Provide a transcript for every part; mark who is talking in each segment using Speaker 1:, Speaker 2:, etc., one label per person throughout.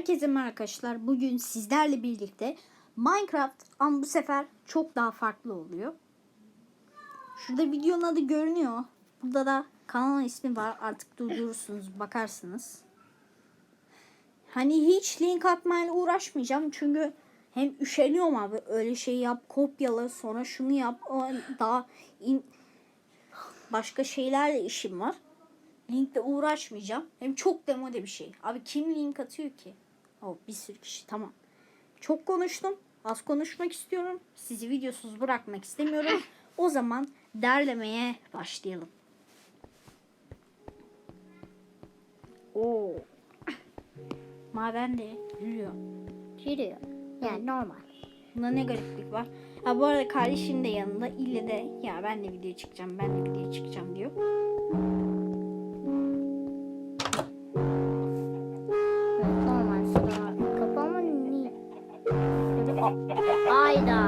Speaker 1: Herkese merhaba arkadaşlar. Bugün sizlerle birlikte Minecraft ama bu sefer çok daha farklı oluyor. Şurada videonun adı görünüyor. Burada da kanalın ismi var. Artık durdurursunuz, bakarsınız. Hani hiç link atmayla uğraşmayacağım. Çünkü hem üşeniyorum abi. Öyle şey yap, kopyala, sonra şunu yap. Daha in... başka şeylerle işim var. Linkle uğraşmayacağım. Hem çok demode bir şey. Abi kim link atıyor ki? Oh, bir sürü kişi tamam. Çok konuştum. Az konuşmak istiyorum. Sizi videosuz bırakmak istemiyorum. O zaman derlemeye başlayalım. Oo. Maden de yürüyor.
Speaker 2: Yürüyor. Yani normal.
Speaker 1: Bunda ne gariplik var? Ha bu arada kardeşim de yanında. İlle de ya ben de video çıkacağım, ben de video çıkacağım diyor.
Speaker 2: Hayda.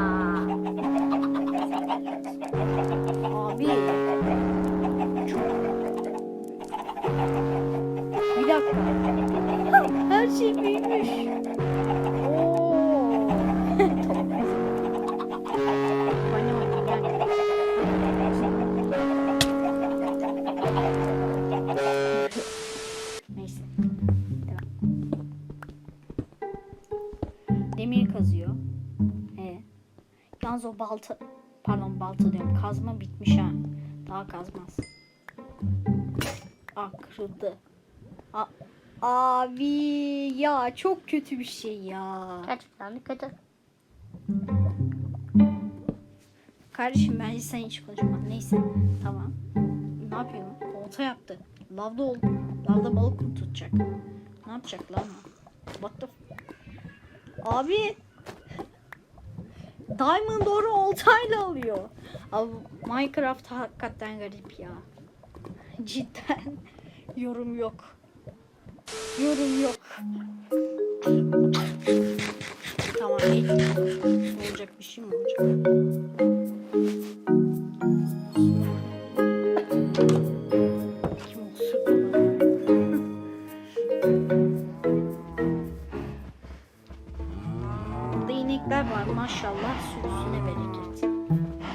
Speaker 1: Abi. Bir dakika. Her şey büyümüş. Oo. Neyse. Demir kazıyor. Yalnız o balta pardon balta diyorum kazma bitmiş ha. Daha kazmaz. Aa kırıldı. A- abi ya çok kötü bir şey ya.
Speaker 2: Gerçekten kötü.
Speaker 1: Kardeşim bence sen hiç konuşma. Neyse tamam. Ne yapıyor? Olta yaptı. Lavda oldu. Lavda balık mı tutacak? Ne yapacak lan? What the Abi Diamond doğru oltayla alıyor. Abi Minecraft hakikaten garip ya. Cidden yorum yok. Yorum yok. Maşallah sürüsüne bereket.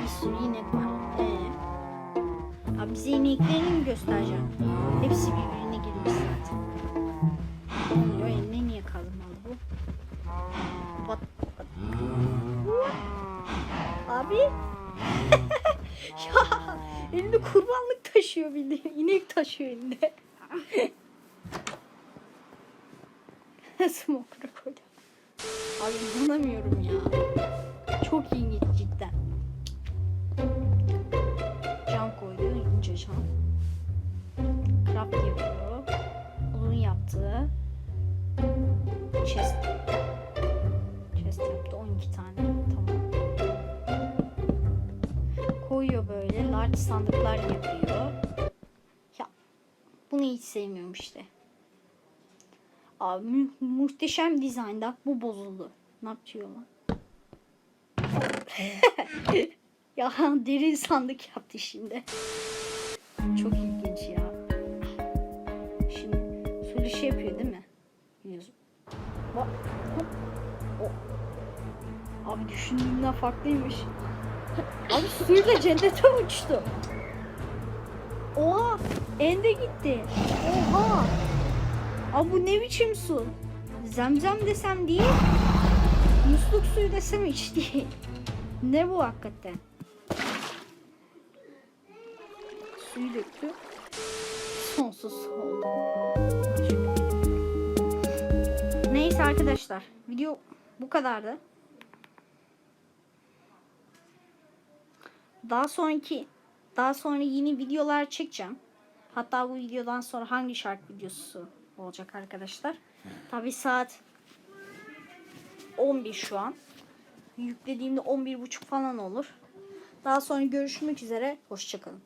Speaker 1: Bir sürü inek var. Ee, abi bize ineklerini mi göstereceğim? Hepsi birbirine girmiş zaten. Oluyor? Eline niye kazmalı bu? Bat, bat. Abi. ya elinde kurbanlık taşıyor bildiğin. İnek taşıyor elinde. Smoker'a koydu. Abi inanamıyorum ya. Çok ilginç cidden. Cam koydu. ince cam. Craft yapıyor. Onun yaptığı. Chest. Chest yaptı 12 tane. Tamam. Koyuyor böyle. Large sandıklar yapıyor. Ya bunu hiç sevmiyorum işte. Abi mu- muhteşem dizaynda bu bozuldu. Ne yapıyor lan? ya derin sandık yaptı şimdi. Çok ilginç ya. Şimdi sulu şey yapıyor değil mi? Biliyorsun. Bak. hop, o. Abi düşündüğümden farklıymış. Abi suyla cennete uçtu. Oha! Ende gitti. Oha! Abi bu ne biçim su? Zemzem desem değil. Musluk suyu desem hiç değil. Ne bu hakikaten? Suyu döktü. Sonsuz su oldu. Neyse arkadaşlar. Video bu kadardı. Daha sonraki daha sonra yeni videolar çekeceğim. Hatta bu videodan sonra hangi şarkı videosu olacak arkadaşlar. Tabi saat 11 şu an. Yüklediğimde 11.30 falan olur. Daha sonra görüşmek üzere. Hoşçakalın.